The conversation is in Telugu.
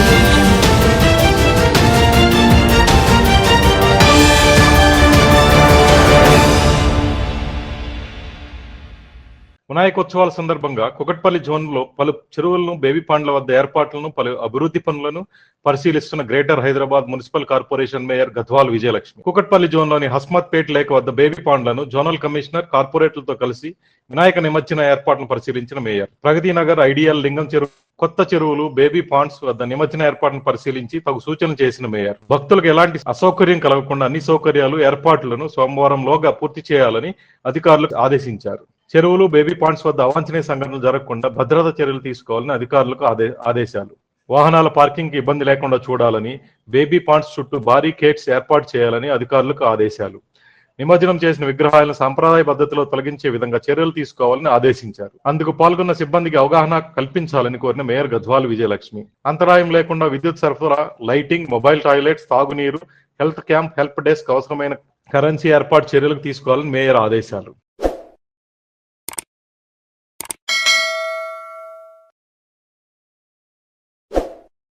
Thank you. వినాయకోత్సవాల సందర్భంగా కుకట్పల్లి జోన్లో పలు చెరువులను బేబీ పాండ్ల వద్ద ఏర్పాట్లను పలు అభివృద్ధి పనులను పరిశీలిస్తున్న greater Hyderabad municipal corporation mayor Gadwal Vijayalakshmi. Kukatpally జోన్లోని Hasmathpet lake వద్ద బేబీ పాండ్లను జోనల్ కమిషనర్ కార్పొరేట్లతో కలిసి వినాయక నిమజ్జన ఏర్పాట్లను పరిశీలించిన మేయర్. ప్రగతి నగర్ ఐడియల్ లింగం చెరువు కొత్త చెరువులు బేబీ పాండ్స్ వద్ద నిమజ్జన ఏర్పాట్లను పరిశీలించి తగు సూచనలు చేసిన మేయర్. భక్తులకు ఎలాంటి అసౌకర్యం కలగకుండా అన్ని సౌకర్యాలు ఏర్పాట్లను సోమవారంలోగా పూర్తి చేయాలని అధికారులకు ఆదేశించారు. చెరువులు బేబీ పాయింట్స్ వద్ద అవాంఛనీయ సంఘటనలు జరగకుండా భద్రతా చర్యలు తీసుకోవాలని అధికారులకు ఆదే ఆదేశాలు. వాహనాల పార్కింగ్కి ఇబ్బంది లేకుండా చూడాలని బేబీ పాయింట్స్ చుట్టూ భారీ కేట్స్ ఏర్పాటు చేయాలని అధికారులకు ఆదేశాలు. నిమజ్జనం చేసిన విగ్రహాలను సాంప్రదాయ పద్ధతిలో తొలగించే విధంగా చర్యలు తీసుకోవాలని ఆదేశించారు. అందుకు పాల్గొన్న సిబ్బందికి అవగాహన కల్పించాలని కోరిన మేయర్ గద్వాల్ విజయలక్ష్మి. అంతరాయం లేకుండా విద్యుత్ సరఫరా లైటింగ్ మొబైల్ టాయిలెట్స్ తాగునీరు హెల్త్ క్యాంప్ హెల్ప్ డెస్క్ అవసరమైన కరెన్సీ ఏర్పాటు చర్యలకు తీసుకోవాలని మేయర్ ఆదేశాలు.